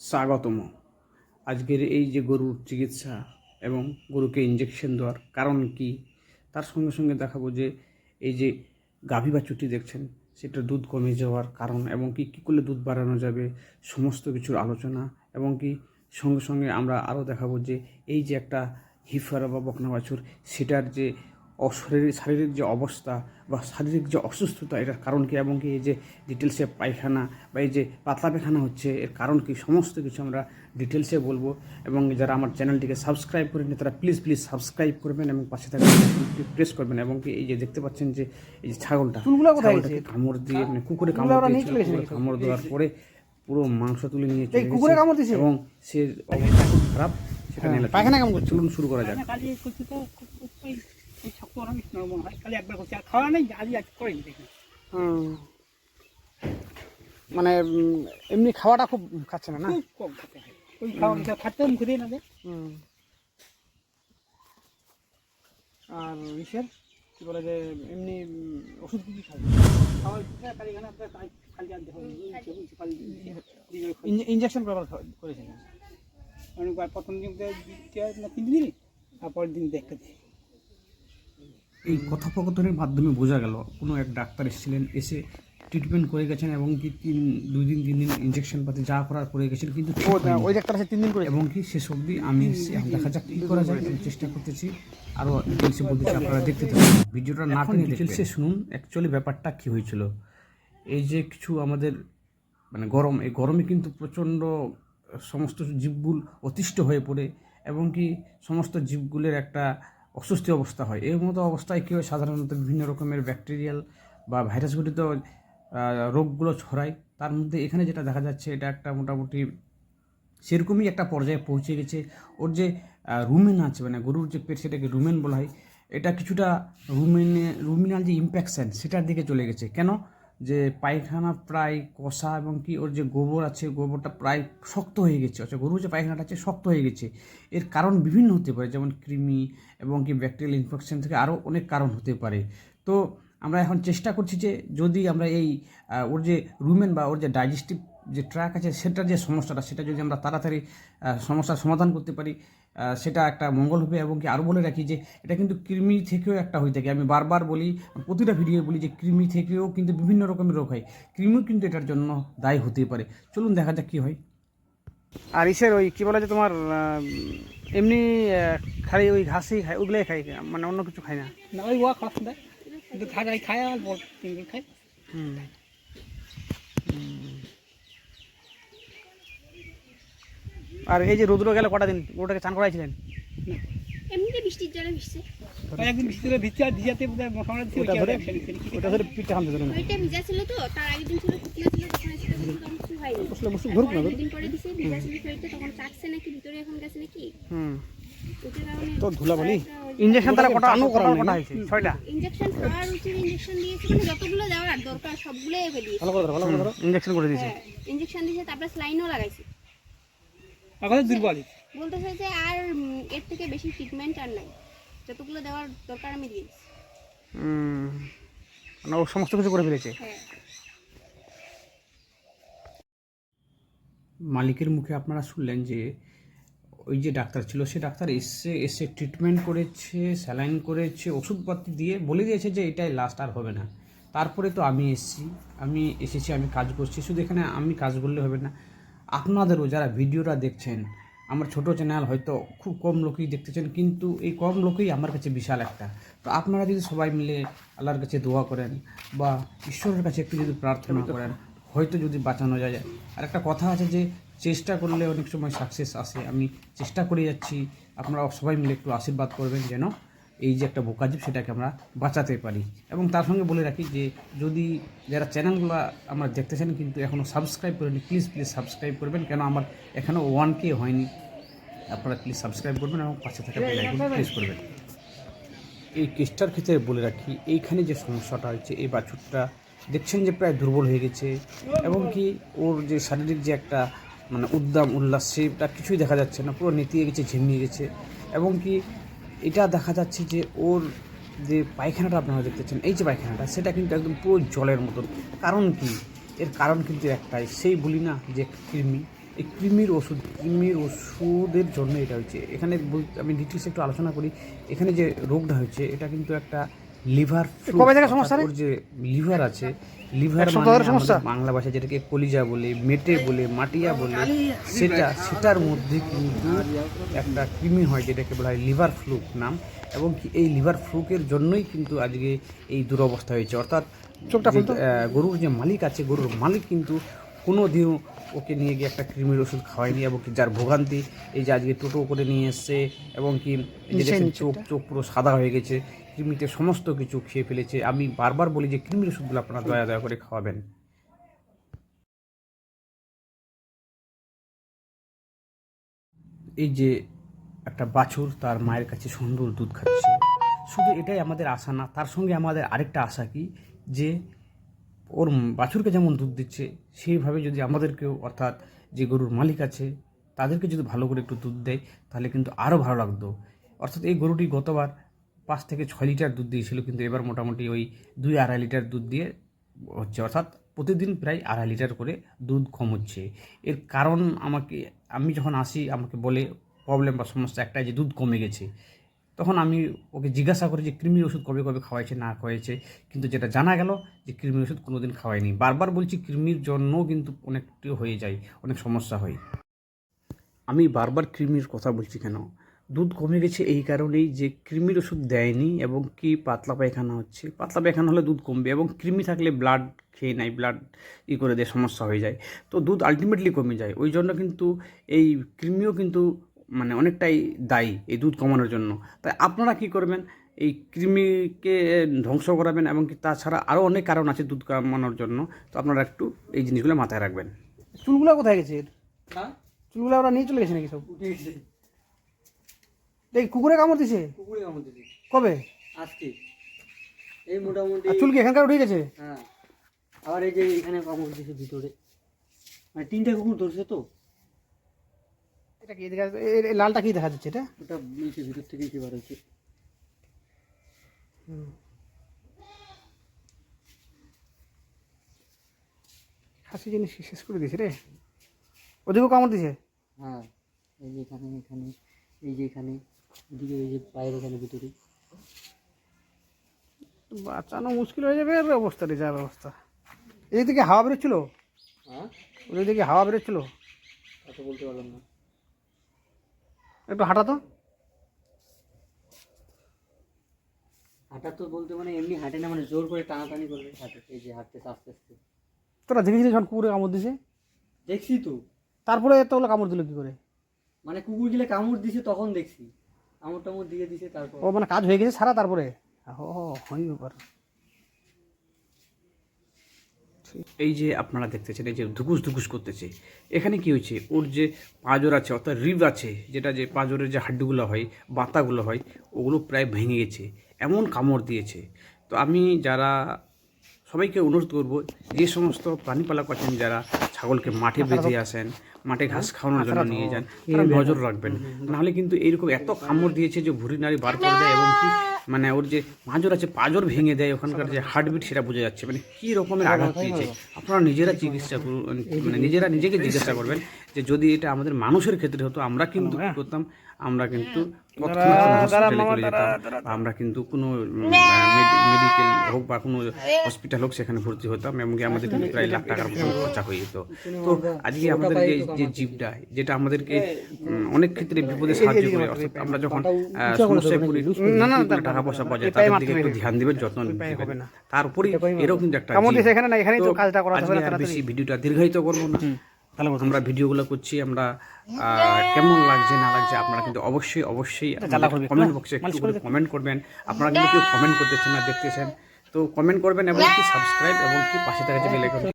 স্বাগতম। আজকের এই যে গরুর চিকিৎসা এবং গরুকে ইঞ্জেকশন দেওয়ার কারণ কি, তার সঙ্গে সঙ্গে দেখাবো যে এই যে গাভী বাছুরটি দেখছেন, সেটা দুধ কমে যাওয়ার কারণ এবং কি, কী করলে দুধ বাড়ানো যাবে, সমস্ত কিছুর আলোচনা এবং কি, সঙ্গে সঙ্গে আমরা আরও দেখাবো যে এই যে একটা হিফার বা বকনা বাছুর সেটার যে অশরীর শারীরিক যে অবস্থা বা শারীরিক যে অসুস্থতা এটার কারণ কী এবং কি? এই যে ডিটেলসে পায়খানা বা এই যে পাতলা পায়খানা হচ্ছে এর কারণ কি? সমস্ত কিছু আমরা ডিটেলসে বলব এবং যারা আমার চ্যানেলটিকে সাবস্ক্রাইব করেনি তারা প্লিজ প্লিজ সাবস্ক্রাইব করবেন এবং পাশে থাকা প্রেস করবেন এবং কি এই যে দেখতে পাচ্ছেন যে এই যে ছাগলটা কামড় দিয়ে মানে কুকুরে কামড় কামড় দেওয়ার পরে পুরো মাংস তুলে নিয়ে কুকুরে কামড় দিয়েছে? এবং সে অবস্থা খুব খারাপ সেটা নিয়ে আলোচনা পায়খানা। চলুন শুরু করা যাক। ওই শক্ত অনেক নরম হয় কালি একবার করছি আর খাওয়া নেই আজই আজ করেনি দেখি মানে এমনি খাওয়াটা খুব খাচ্ছে না না? খুব কম ওই খাওয়া মুখে দিয়ে না আর ইসের কি বলে যে এমনি ওষুধ কি খাবে। ইঞ্জেকশন করার করেছেন। অনেকবার প্রথম দিন তিন দিনই? আর পরের দিন দেখতে দিই। এই কথোপকথনের মাধ্যমে বোঝা গেল কোনো এক ডাক্তার এসেছিলেন এসে ট্রিটমেন্ট করে গেছেন এবং কি তিন দুই দিন তিন দিন ইঞ্জেকশন পাতি যা করার করে গেছেন কিন্তু। ওই ডাক্তার তিন দিন করে এবং কি শেষ অবধি আমি দেখা যাক কী করা যায় চেষ্টা করতেছি আরও ডিটেলসে বলতেছি আপনারা দেখতে থাকুন। ভিডিওটা না টেনে ডিটেলসে শুনুন অ্যাকচুয়ালি ব্যাপারটা কী হয়েছিল। এই যে কিছু আমাদের মানে গরম এই গরমে কিন্তু প্রচণ্ড সমস্ত জীবগুল অতিষ্ঠ হয়ে পড়ে এবং কি সমস্ত জীবগুলোর একটা অস্বস্তি অবস্থা হয়। এর মতো অবস্থায় কী হয়? সাধারণত বিভিন্ন রকমের ব্যাকটেরিয়াল বা ভাইরাস ঘটিত রোগগুলো ছড়ায়। তার মধ্যে এখানে যেটা দেখা যাচ্ছে, এটা একটা মোটামুটি সেরকমই একটা পর্যায়ে পৌঁছে গেছে। ওর যে রুমেন আছে মানে গরুর যে পেট, সেটাকে রুমেন বলা হয়। এটা কিছুটা রুমেনে রুমিনাল যে ইম্প্যাকশন সেটার দিকে চলে গেছে। কেন? যে পায়খানা প্রায় কষা এবং কি ওর যে গোবর আছে, গোবরটা প্রায় শক্ত হয়ে গেছে। অর্থাৎ গরুর যে পায়খানাটা আছে, শক্ত হয়ে গেছে। এর কারণ বিভিন্ন হতে পারে, যেমন কৃমি এবং কি ব্যাকটেরিয়াল ইনফেকশন থেকে আরও অনেক কারণ হতে পারে। তো আমরা এখন চেষ্টা করছি যে যদি আমরা এই ওর যে রুমেন বা ওর যে ডাইজেস্টিভ যে ট্র্যাক আছে, সেটার যে সমস্যাটা, সেটা যদি আমরা তাড়াতাড়ি সমস্যার সমাধান করতে পারি সেটা একটা মঙ্গল হবে এবং কি আরও বলে রাখি যে এটা কিন্তু কৃমি থেকেও একটা হয়ে থাকে। আমি বারবার বলি প্রতিটা ভিডিও বলি যে কৃমি থেকেও কিন্তু বিভিন্ন রকমের রোগ হয়। কৃমিও কিন্তু এটার জন্য দায়ী হতে পারে। চলুন দেখা যাক কী হয়। আর ইসের ওই কি বলে যে তোমার এমনি খালি ওই ঘাসই খায় ওগুলোই খাই মানে অন্য কিছু খাই না? না ওই ওয়া খাওয়া দেয়। কিন্তু খাই খায় আর বল তিন দিন খাই আর এই যে রৌদ্র গেলে কটা দিন? ওটাকে চান করাইছিলেন? এমনিতে বৃষ্টির জলে ভিজছে। ভিজাতে মোটামুটি ওটা ধরে? ওটা ধরে পিঠটা হামতে ধরে ওইটা ভিজা ছিল তো তার আগের দিন ছিল শুকনো ছিল তখন কিছু হয়নি। না তারপরে পরে দিছে ভিজা ছিল শরীরটা তখন চাটছে নাকি ভিতরে এখন গেছে নাকি? হুম। তাহলে কটা কটা হয়েছে? ছয়টা? ইনজেকশন খাওয়ার উচিত ইনজেকশন দিয়েছে মানে যতগুলো দেওয়ার দরকার সবগুলোই ভালো করে ভালো করে দিয়েছে হ্যাঁ ইনজেকশন দিয়েছে তারপরে স্লাইনও লাগাইছে। এখন দুর্বল বলতে চাইছে আর এর থেকে বেশি ট্রিটমেন্ট আর নাই। যতগুলো দেওয়ার দরকার আমি দিয়েছি। হুম মানে ও সমস্ত কিছু করে ফেলেছে। হ্যাঁ। মালিকের মুখে আপনারা শুনলেন যে ওই যে ডাক্তার ছিল সে ডাক্তার এসে এসে ট্রিটমেন্ট করেছে স্যালাইন করেছে ওষুধপাতি দিয়ে বলে দিয়েছে যে এটাই লাস্ট আর হবে না। তারপরে তো আমি এসেছি আমি এসেছি আমি কাজ করছি। শুধু এখানে আমি কাজ করলে হবে না। আপনাদেরও যারা ভিডিওটা দেখছেন আমার ছোট চ্যানেল হয়তো খুব কম লোকই দেখতেছেন কিন্তু এই কম লোকেই আমার কাছে বিশাল একটা। তো আপনারা যদি সবাই মিলে আল্লাহর কাছে দোয়া করেন বা ঈশ্বরের কাছে একটু যদি প্রার্থনা করেন হয়তো যদি বাঁচানো যায়। আর একটা কথা আছে যে চেষ্টা করলে অনেক সময় সাকসেস আসে। আমি চেষ্টা করে যাচ্ছি আপনারা সবাই মিলে একটু আশীর্বাদ করবেন যেন এই যে একটা বোকাজিব সেটাকে আমরা বাঁচাতে পারি। এবং তার সঙ্গে বলে রাখি যে, যদি যারা চ্যানেলগুলো আমরা দেখতেছেন কিন্তু এখনও সাবস্ক্রাইব করেনি প্লিজ প্লিজ সাবস্ক্রাইব করবেন। কেন আমার এখনও ওয়ান কে হয়নি। আপনারা প্লিজ সাবস্ক্রাইব করবেন এবং পাশে থাকা প্রেস করবেন। এই কেসটার ক্ষেত্রে বলে রাখি, এইখানে যে সমস্যাটা হচ্ছে, এই বাছুরটা দেখছেন যে প্রায় দুর্বল হয়ে গেছে এবং কি ওর যে শারীরিক যে একটা মানে উদ্দাম, উল্লাস সেটা কিছুই দেখা যাচ্ছে না। পুরো নেতিয়ে গেছে, ঝিমিয়ে গেছে। এবং কি এটা দেখা যাচ্ছে যে ওর যে পায়খানাটা আপনারা দেখতে দেখতেছেন, এই যে পায়খানাটা, সেটা কিন্তু একদম পুরো জলের মতন। কারণ কি? এর কারণ কিন্তু একটাই, সেই বলি না যে কৃমি। এই কৃমির ওষুধ কৃমির ওষুধের জন্য এটা হয়েছে। এখানে আমি ডিটেলস একটু আলোচনা করি। এখানে যে রোগটা হয়েছে, এটা কিন্তু একটা লিভার কবে থেকে সমস্যা রে? ওর যে লিভার আছে লিভার ধরে সমস্যা? বাংলা ভাষায় যেটাকে কলিজা বলে মেটে বলে মাটিয়া বলে সেটা সেটার মধ্যে কিন্তু একটা কৃমি হয় যেটাকে বলা হয় লিভার ফ্লুক নাম এবং এই লিভার ফ্লুকের জন্যই কিন্তু আজকে এই দুরবস্থা হয়েছে অর্থাৎ গরুর যে মালিক আছে গরুর মালিক কিন্তু কোনো দিনও ওকে নিয়ে গিয়ে একটা কৃমির ওষুধ খাওয়াইনি এবং কি যার ভোগান্তি এই যে আজকে টোটো করে নিয়ে এসছে এবং কি চোখ চোখ পুরো সাদা হয়ে গেছে কৃমিতে সমস্ত কিছু খেয়ে ফেলেছে। আমি বারবার বলি যে কৃমির ওষুধগুলো আপনারা দয়া দয়া করে খাওয়াবেন। এই যে একটা বাছুর তার মায়ের কাছে সুন্দর দুধ খাচ্ছে। শুধু এটাই আমাদের আশা না তার সঙ্গে আমাদের আরেকটা আশা কি? যে ওর বাছুরকে যেমন দুধ দিচ্ছে, সেইভাবে যদি আমাদেরকেও অর্থাৎ যে গরুর মালিক আছে, তাদেরকে যদি ভালো করে একটু দুধ দেয়, তাহলে কিন্তু আরও ভালো লাগতো। অর্থাৎ এই গরুটি গতবার পাঁচ থেকে ছয় লিটার দুধ দিয়েছিল, কিন্তু এবার মোটামুটি ওই দুই আড়াই লিটার দুধ দিয়ে হচ্ছে, অর্থাৎ প্রতিদিন প্রায় আড়াই লিটার করে দুধ কম হচ্ছে। এর কারণ আমাকে, আমি যখন আসি, আমাকে বলে প্রবলেম বা সমস্যা একটাই যে দুধ কমে গেছে। তখন আমি ওকে জিজ্ঞাসা করি যে কৃমির ওষুধ কবে কবে খাওয়াইছে, না খাওয়াইছে? কিন্তু যেটা জানা গেল যে কৃমির ওষুধ কোনোদিন খাওয়াইনি। বারবার বলছি, কৃমির জন্য কিন্তু অনেকটি হয়ে যায়, অনেক সমস্যা হয়। আমি বারবার কৃমির কথা বলছি কেন? দুধ কমে গেছে এই কারণেই যে, কৃমির ওষুধ দেয়নি এবং কি পাতলা পায়খানা হচ্ছে। পাতলা পায়খানা হলে দুধ কমবে এবং কৃমি থাকলে ব্লাড খেয়ে নেয় ব্লাড ই করে দেয়, সমস্যা হয়ে যায়। তো দুধ আলটিমেটলি কমে যায়। ওই জন্য কিন্তু এই কৃমিও কিন্তু মানে অনেকটাই দায়ী এই দুধ কমানোর জন্য। তাই আপনারা কি করবেন? এই কৃমিকে ধ্বংস করাবেন এবং কি তাছাড়া আরও অনেক কারণ আছে দুধ কমানোর জন্য। তো আপনারা একটু এই জিনিসগুলো মাথায় রাখবেন। চুলগুলো কোথায় গেছে? এর চুলগুলো ওরা নিয়ে চলে গেছে নাকি সব? দেখ কুকুরে কামড় দিছে? কুকুরে কামড় দিছে। কবে? আজকে। এই মোটামুটি চুল কি এখানকার উঠে গেছে? হ্যাঁ। আবার এই যে এখানে কামড় দিছে ভিতরে। মানে তিনটে কুকুর ধরছে তো। এটা কি দেখা এর লালটা কি দেখা যাচ্ছে এটা? ওটা নিচে ভিতর থেকে কি বার হচ্ছে খাসি জিনিস শেষ করে দিয়েছে রে? ওদিকেও কামড় দিছে হ্যাঁ এই যে এখানে এখানে এই যে এখানে এদিকে এই যে পায়ের এখানে ভিতরে। বাঁচানো মুশকিল হয়ে যাবে এর অবস্থা রে যার অবস্থা। এই দিকে হাওয়া বেরোচ্ছিল? হ্যাঁ? ওই দিকে হাওয়া বেরোচ্ছিল? তা তো বলতে পারলাম না। একটু হাঁটা তো। হাঁটা তো বলতে মানে এমনি হাঁটে না মানে জোর করে টানাটানি করবে হাঁটে এই যে হাঁটতে আস্তে আস্তে। তোরা দেখেছিলি যখন কুকুরে কামড় দিছে? দেখছি তো। তারপরে এতগুলো কামড় দিল কি করে? মানে কুকুর গিলে কামড় দিছে তখন দেখছি। কামড় টামড় দিয়ে দিছে তারপর। ও মানে কাজ হয়ে গেছে সারা তারপরে? ও হয় ব্যাপার। এই যে আপনারা দেখতেছেন এই যে ধুকুস ধুকুস করতেছে এখানে কি হয়েছে? ওর যে পাঁজর আছে অর্থাৎ রিব আছে যেটা যে পাঁজরের যে হাড্ডিগুলো হয় বাতাগুলো হয় ওগুলো প্রায় ভেঙে গেছে এমন কামড় দিয়েছে। তো আমি যারা সবাইকে অনুরোধ করব যে সমস্ত প্রাণীপালক আছেন যারা ছাগলকে মাঠে বেঁধে আসেন মাঠে ঘাস খাওয়ানোর জন্য নিয়ে যান। তারা নজর রাখবেন। নাহলে কিন্তু এইরকম এত কামড় দিয়েছে যে ভুরি নাড়ি বার করে দেয় এবং কি মানে ওর যে মাজর আছে পাজর ভেঙে দেয় ওখানকার যে হার্টবিট সেটা বোঝা যাচ্ছে। মানে কী রকমের আঘাত দিয়েছে। আপনারা নিজেরা চিকিৎসা করুন মানে নিজেরা নিজেকে জিজ্ঞাসা করবেন যে যদি এটা আমাদের মানুষের ক্ষেত্রে হতো আমরা কিন্তু কি করতাম? আমরা কিন্তু তৎক্ষণাৎ কোনো হসপিটালে চলে যেতাম বা আমরা কিন্তু কোনো মেডিকেল হোক বা কোনো হসপিটাল হোক সেখানে ভর্তি হতাম এবং আমাদের কিন্তু প্রায় লাখ টাকার মতো খরচা হয়ে যেত। তো আজকে আমাদের যে যে জীবটা যেটা আমাদেরকে অনেক ক্ষেত্রে বিপদে সাহায্য করে অর্থাৎ আমরা যখন সমস্যায় পড়ি না, টাকা পয়সা পাওয়া যায় তাদের দিকে একটু ধ্যান দিবেন যত্ন তারপরে এরকম কিন্তু একটা বেশি ভিডিওটা দীর্ঘায়িত করব না। তাহলে আমরা ভিডিওগুলো করছি আমরা কেমন লাগছে না লাগছে আপনারা কিন্তু অবশ্যই অবশ্যই কমেন্ট বক্সে একটু কমেন্ট করবেন। আপনারা কিন্তু কেউ কমেন্ট করতেছেন না দেখতেছেন। তো কমেন্ট করবেন এবং কি সাবস্ক্রাইব এবং কি পাশে থাকা যে